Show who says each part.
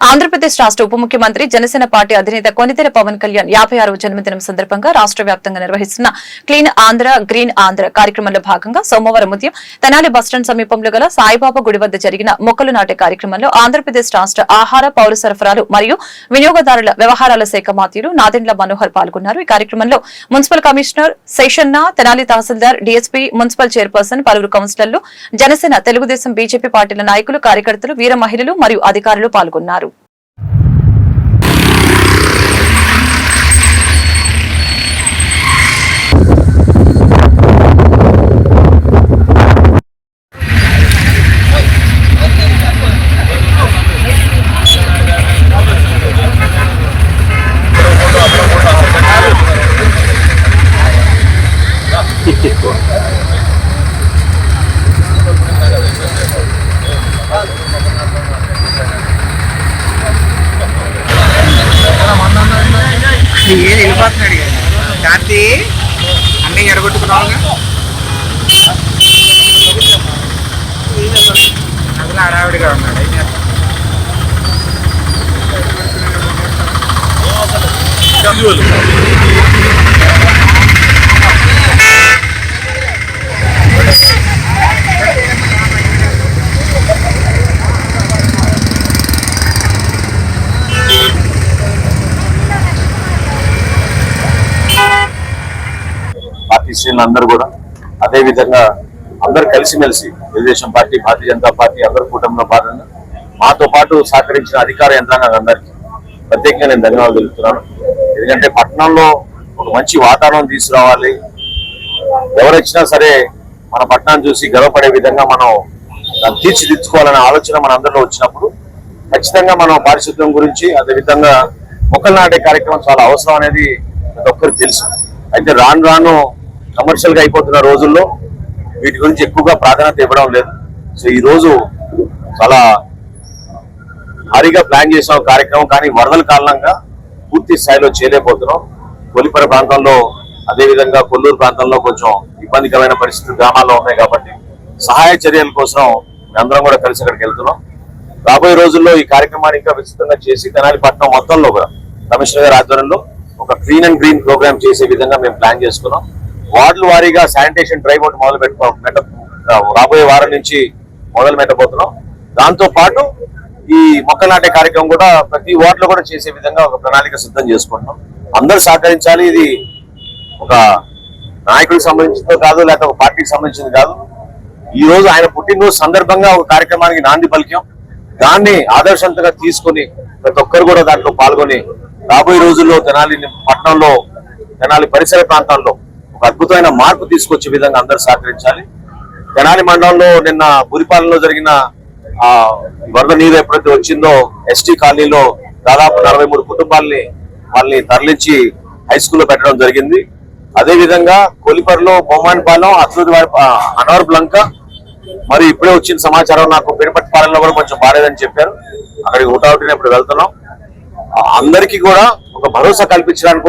Speaker 1: ఆంధ్రప్రదేశ్ రాష్ట్ర ఉప ముఖ్యమంత్రి జనసేన పార్టీ అధినేత కొనితెర పవన్ కళ్యాణ్ యాభై ఆరవ జన్మదినం సందర్భంగా రాష్ట్ర వ్యాప్తంగా నిర్వహిస్తున్న క్లీన్ ఆంధ్ర గ్రీన్ ఆంధ్ర కార్యక్రమంలో భాగంగా సోమవారం ఉదయం తెనాలి బస్టాండ్ సమీపంలో గల సాయిబాబా గుడి వద్ద జరిగిన మొక్కలు నాటే కార్యక్రమంలో ఆంధ్రప్రదేశ్ రాష్ట్ర ఆహార పౌర సరఫరాలు మరియు వినియోగదారుల వ్యవహారాల శాఖ మాత్యులు నాదెండ్ల మనోహర్ పాల్గొన్నారు. ఈ కార్యక్రమంలో మున్సిపల్ కమిషనర్ శేషన్న తెనాలి తహసీల్దార్ డీఎస్పీ మున్సిపల్ చైర్పర్సన్ పలువురు కౌన్సిలర్లు జనసేన తెలుగుదేశం బీజేపీ పార్టీల నాయకులు కార్యకర్తలు వీర మహిళలు మరియు అధికారులు పాల్గొన్నారు.
Speaker 2: ఏది వెళ్ళిపోతున్నాడు ఇక. కార్తీ అన్నీ ఎడగొట్టుకున్నావుగా అసలు హడావిడిగా ఉన్నాడు ఏం చేస్తాం?
Speaker 3: క్రిస్టియన్లు అందరూ కూడా అదేవిధంగా అందరు కలిసిమెలిసి తెలుగుదేశం పార్టీ భారతీయ జనతా పార్టీ అందరు కూటమిలో భాగంగా మాతో పాటు సహకరించిన అధికార యంత్రాంగం అందరికీ ప్రత్యేకంగా నేను ధన్యవాదాలు తెలుపుతున్నాను. ఎందుకంటే పట్టణంలో ఒక మంచి వాతావరణం తీసుకురావాలి. ఎవరొచ్చినా సరే మన పట్టణాన్ని చూసి గర్వపడే విధంగా మనం దాన్ని తీర్చిదిద్దుకోవాలనే ఆలోచన మన అందరిలో వచ్చినప్పుడు ఖచ్చితంగా మనం పారిశుద్ధ్యం గురించి అదే విధంగా మొక్కలు నాటే కార్యక్రమం చాలా అవసరం అనేది ప్రతి ఒక్కరికి తెలుసు. అయితే రాను రాను కమర్షియల్గా అయిపోతున్న రోజుల్లో వీటి గురించి ఎక్కువగా ప్రాధాన్యత ఇవ్వడం లేదు. సో ఈ రోజు చాలా భారీగా ప్లాన్ చేసిన కార్యక్రమం కానీ వరదల కారణంగా పూర్తి స్థాయిలో చేయలేకపోతున్నాం. కొలిపర ప్రాంతంలో అదే విధంగా కొల్లూరు ప్రాంతంలో కొంచెం ఇబ్బందికరమైన పరిస్థితులు గ్రామాల్లో ఉన్నాయి కాబట్టి సహాయ చర్యల కోసం మేమందరం కూడా కలిసి అక్కడికి వెళ్తున్నాం. రాబోయే రోజుల్లో ఈ కార్యక్రమాన్ని ఇంకా విస్తృతంగా చేసి తెనాలి పట్టణం మొత్తంలో కూడా కమిషనర్ గారి ఆధ్వర్యంలో ఒక క్లీన్ అండ్ గ్రీన్ ప్రోగ్రామ్ చేసే విధంగా మేము ప్లాన్ చేసుకున్నాం. వార్డుల వారీగా శానిటేషన్ డ్రైవ్ ఒకటి మొదలు పెట్టుకో పెట్ట రాబోయే వారం నుంచి మొదలు పెట్టబోతున్నాం. దాంతో పాటు ఈ మొక్క నాటే కార్యక్రమం కూడా ప్రతి వార్డులో కూడా చేసే విధంగా ఒక ప్రణాళిక సిద్ధం చేసుకుంటున్నాం. అందరూ సహకరించాలి. ఇది ఒక నాయకుడికి సంబంధించిందో కాదు లేకపోతే ఒక పార్టీకి సంబంధించింది కాదు. ఈ రోజు ఆయన పుట్టినరోజు సందర్భంగా ఒక కార్యక్రమానికి నాంది పలికాం. దాన్ని ఆదర్శంతగా తీసుకొని ప్రతి ఒక్కరు కూడా దాంట్లో పాల్గొని రాబోయే రోజుల్లో తెనాలి పట్టణంలో తెనాలి పరిసర ప్రాంతాల్లో అద్భుతమైన మార్పు తీసుకొచ్చే విధంగా అందరూ సహకరించాలి. తెనాలి మండలంలో నిన్న బురిపాలెంలో జరిగిన ఆ వరద నీరు ఎప్పుడైతే వచ్చిందో ఎస్టీ కాలనీలో దాదాపు నలభై మూడు కుటుంబాలని వాళ్ళని తరలించి హై స్కూల్లో పెట్టడం జరిగింది. అదే విధంగా కొలిపర్లో బొమ్మానిపాలెం అనవర్ బ్లంక మరి ఇప్పుడే వచ్చిన సమాచారం నాకు పిరపట్టి పాలనలో కూడా కొంచెం బాలేదని చెప్పారు. అక్కడికి హుటాహుటిన ఇప్పుడు వెళ్తున్నాం. అందరికీ కూడా ఒక భరోసా కల్పించడానికి